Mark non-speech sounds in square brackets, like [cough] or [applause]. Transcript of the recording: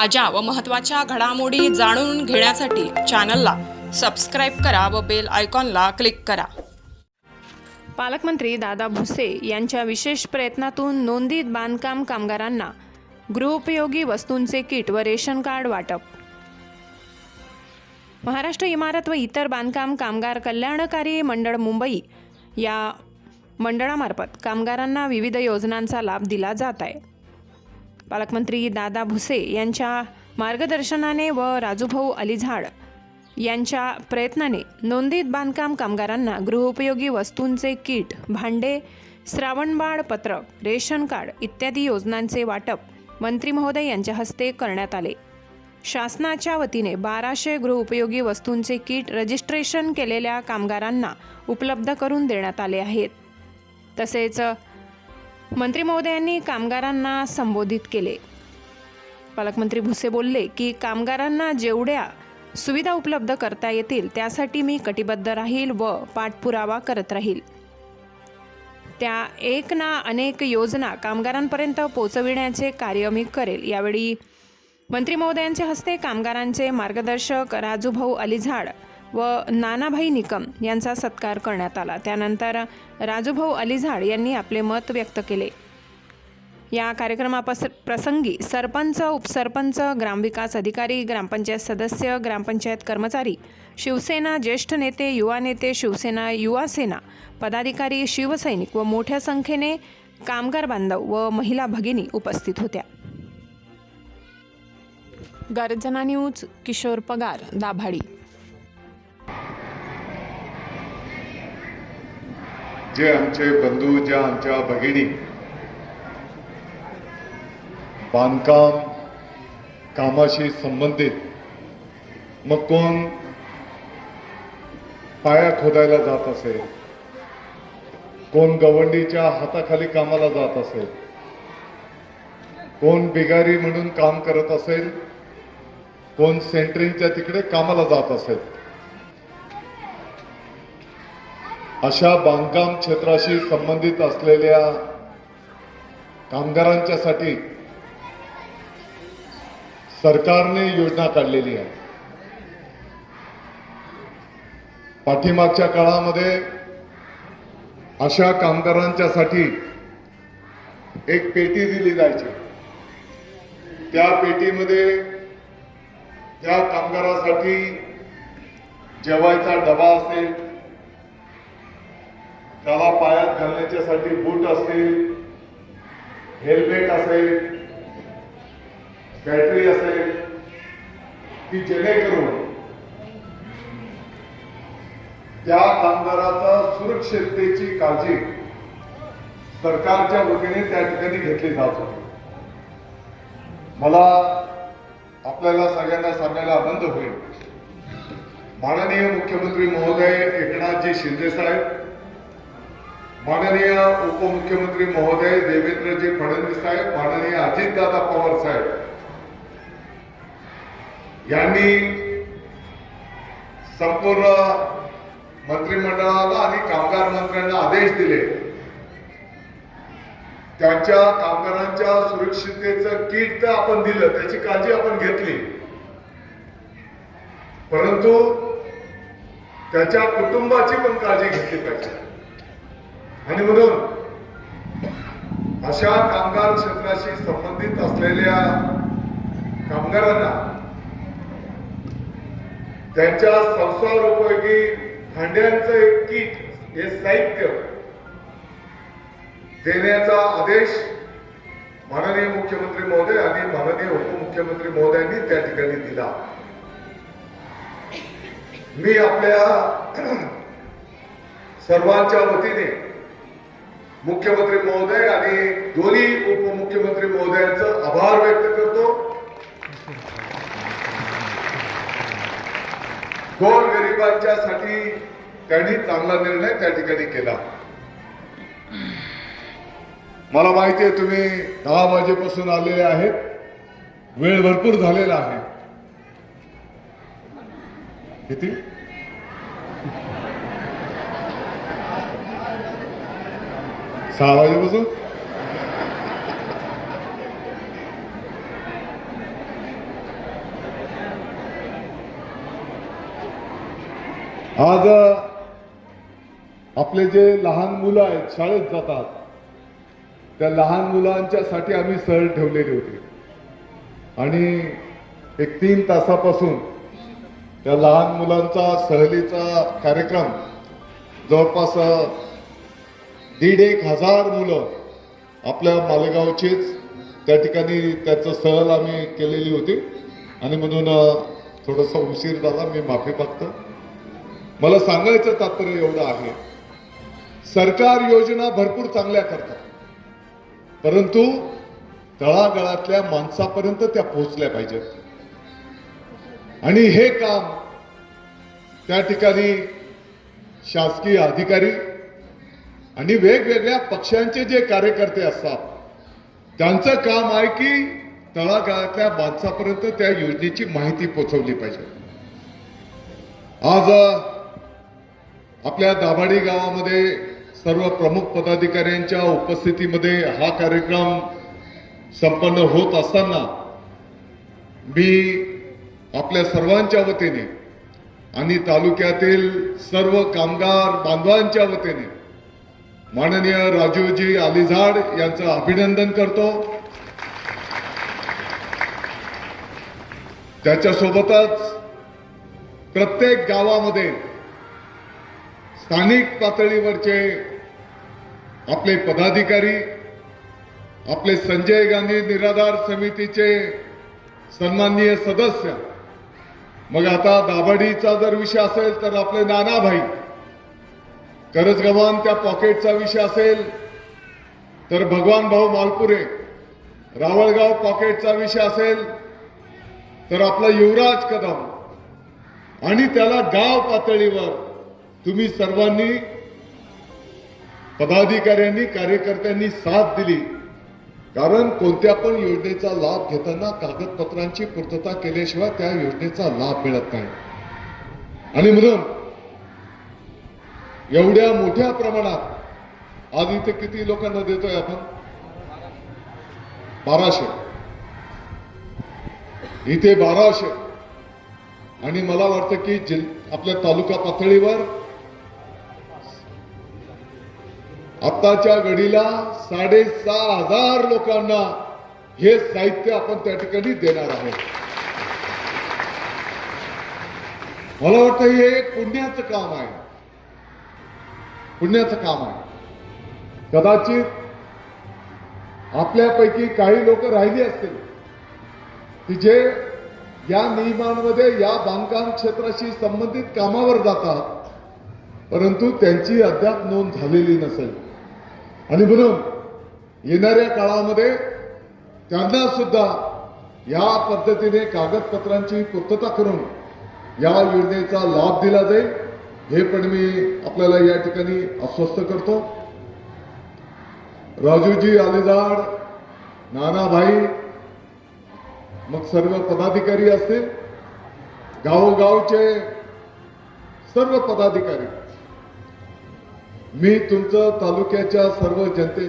ताज्या व महत्त्वाच्या घडामोडी जाणून घेण्यासाठी चॅनलला सबस्क्राईब करा व बेल आयकॉनला क्लिक करा. पालकमंत्री दादा भुसे यांच्या विशेष प्रयत्नातून नोंदीत बांधकाम कामगारांना गृहोपयोगी वस्तूंचे किट व रेशन कार्ड वाटप. महाराष्ट्र इमारत व इतर बांधकाम कामगार कल्याणकारी मंडळ मुंबई या मंडळामार्फत कामगारांना विविध योजनांचा लाभ दिला जात आहे. पालकमंत्री दादा भुसे यांच्या मार्गदर्शनाने व राजूभाऊ अलिझाड यांच्या प्रयत्नाने नोंदीत बांधकाम कामगारांना गृहोपयोगी वस्तूंचे किट भांडे श्रावणबाळ पत्रक रेशन कार्ड इत्यादी योजनांचे वाटप मंत्री महोदय यांच्या हस्ते करण्यात आले. शासनाच्या वतीने बाराशे गृहोपयोगी वस्तूंचे किट रजिस्ट्रेशन केलेल्या कामगारांना उपलब्ध करून देण्यात आले आहेत. तसेच मंत्री महोदयांनी कामगारांना संबोधित केले. पालकमंत्री भुसे बोलले की कामगारांना जेवढ्या सुविधा उपलब्ध करता येतील त्यासाठी मी कटिबद्ध राहील व पाठपुरावा करत राहील. त्या एक ना अनेक योजना कामगारांपर्यंत पोचविण्याचे कार्य मी करेल. यावेळी मंत्री महोदयांच्या हस्ते कामगारांचे मार्गदर्शक राजूभाऊ अलिझाड व नानाभाई निकम यांचा सत्कार करण्यात आला. त्यानंतर राजूभाऊ अलिझाड यांनी आपले मत व्यक्त केले. या कार्यक्रमापस प्रसंगी सरपंच उपसरपंच ग्रामविकास अधिकारी ग्रामपंचायत सदस्य ग्रामपंचायत कर्मचारी शिवसेना ज्येष्ठ नेते युवा नेते शिवसेना युवा सेना पदाधिकारी शिवसैनिक व मोठ्या संख्येने कामगार बांधव व महिला भगिनी उपस्थित होत्या. गर्जना न्यूज किशोर पगार दाभाडी. जे आमचे बंधू ज्या आमच्या भगिनी बांधकाम कामाशी संबंधित मग कोण पाया खोदायला जात असेल कोण गवंडीच्या हाताखाली कामाला जात असेल कोण बिगारी म्हणून काम करत असेल कोण सेंटरिंगच्या तिकडे कामाला जात असेल अशा बांधकाम क्षेत्राशी संबंधित असलेल्या कामगारांच्यासाठी सरकारने योजना काढलेली आहे. पाठीमागच्या काळामध्ये अशा कामगारांच्यासाठी एक पेटी दिली जायची. त्या पेटीमध्ये त्या कामगारासाठी जेवायचा डबा असेल त्याला पायात घालण्याच्यासाठी बूट असतील हेल्मेट असेल बॅटरी असेल की जेणेकरून त्या कामगाराचा सुरक्षिततेची काळजी सरकारच्या वतीने त्या ठिकाणी घेतली जात होती. मला आपल्याला सगळ्यांना सांगायला आनंद होईल. माननीय मुख्यमंत्री महोदय एकनाथजी शिंदे साहेब माननीय उपमुख्यमंत्री महोदय देवेंद्रजी फडणवीस साहेब माननीय अजितदादा पवार साहेब यांनी संपूर्ण मंत्रिमंडळाला आणि कामगार मंत्र्यांना आदेश दिले. त्यांच्या कामगारांच्या सुरक्षिततेचं किट तर आपण दिलं त्याची काळजी आपण घेतली. परंतु त्याच्या कुटुंबाची पण काळजी घेतली पाहिजे. आणि म्हणून अशा कामगार क्षेत्राशी संबंधित असलेल्या कामगारांना त्यांच्या संसार उपयोगी भांड्यांचं एक किट हे साहित्य देण्याचा आदेश माननीय मुख्यमंत्री महोदय आणि माननीय उपमुख्यमंत्री महोदयांनी त्या ठिकाणी दिला. मी आपल्या [clears throat] सर्वांच्या वतीने मुख्यमंत्री महोदय आणि दोन्ही उपमुख्यमंत्री महोदयांचं आभार व्यक्त करतो. गोर गरिबांच्या साठी त्यांनी चांगला निर्णय त्या ठिकाणी केला. मला माहिती आहे तुम्ही दहा वाजेपासून आलेले आहेत. वेळ भरपूर झालेला आहे. किती? सहा वाजेपासून आज आपले जे लहान मुलं आहेत शाळेत जातात त्या लहान मुलांच्यासाठी आम्ही सहल ठेवलेली होती. आणि एक तीन तासापासून त्या लहान मुलांचा सहलीचा कार्यक्रम जवळपास दीड एक हजार मुलं आपल्या मालेगावचीच त्या ठिकाणी त्याचं सहल आम्ही केलेली होती. आणि म्हणून थोडासा उशीर झाला मी माफी मागतो. मला सांगायचं तात्पर्य एवढं आहे. सरकार योजना भरपूर चांगल्या करतात. परंतु तळागळातल्या माणसापर्यंत त्या पोहोचल्या पाहिजेत. आणि हे काम त्या ठिकाणी शासकीय अधिकारी आणि वेगवेगळ्या पक्षांचे जे कार्यकर्ते असतात त्यांचं काम आहे की तळागाळातल्या माणसापर्यंत त्या योजनेची माहिती पोचवली पाहिजे. आज आपल्या दाभाडी गावामध्ये सर्व प्रमुख पदाधिकाऱ्यांच्या उपस्थितीमध्ये हा कार्यक्रम संपन्न होत असताना मी आपल्या सर्वांच्या वतीने आणि तालुक्यातील सर्व कामगार बांधवांच्या वतीने माननीय राजूजी आलिझाड यांचं अभिनंदन करतो. त्याच्यासोबतच प्रत्येक गावामध्ये स्थानिक पातळीवरचे आपले पदाधिकारी आपले संजय गांधी निराधार समितीचे सन्माननीय सदस्य. मग आता दाभाडीचा जर विषय असेल तर आपले नानाभाई. करजगव्हाण त्या पॉकेटचा विषय असेल तर भगवान भाऊ मालपुरे रावळगाव पॉकेटचा विषय असेल तर आपला युवराज कदम आणि त्याला गाव पातळीवर तुम्ही सर्वांनी पदाधिकाऱ्यांनी कार्यकर्त्यांनी साथ दिली. कारण कोणत्या पण योजनेचा लाभ घेताना कागदपत्रांची पूर्तता केल्याशिवाय त्या योजनेचा लाभ मिळत नाही. आणि म्हणून एवढ्या मोठ्या प्रमाणात. आज इथे किती लोकांना देतोय आपण? बाराशे. इथे बाराशे. आणि मला वाटतं की जिल आपल्या तालुका पातळीवर आत्ताच्या घडीला साडेसहा हजार लोकांना हे साहित्य आपण त्या ठिकाणी देणार आहोत. मला वाटतं हे एक पुण्याचं काम आहे. पुण्याचं काम आहे. कदाचित आपल्यापैकी काही लोक राहिली असतील की जे या नियमांमध्ये या बांधकाम क्षेत्राशी संबंधित कामावर जातात परंतु त्यांची अद्याप नोंद झालेली नसेल. आणि म्हणून येणाऱ्या काळामध्ये त्यांना सुद्धा या पद्धतीने कागदपत्रांची पूर्तता करून या योजनेचा लाभ दिला जाईल. हे पण मी आपल्याला या ठिकाणी अस्वस्थ करतो. राजूजी आलेजाड नानाभाई मग सर्व पदाधिकारी असतील. गावोगावचे सर्व पदाधिकारी. मी तुमचं तालुक्याच्या सर्व जनते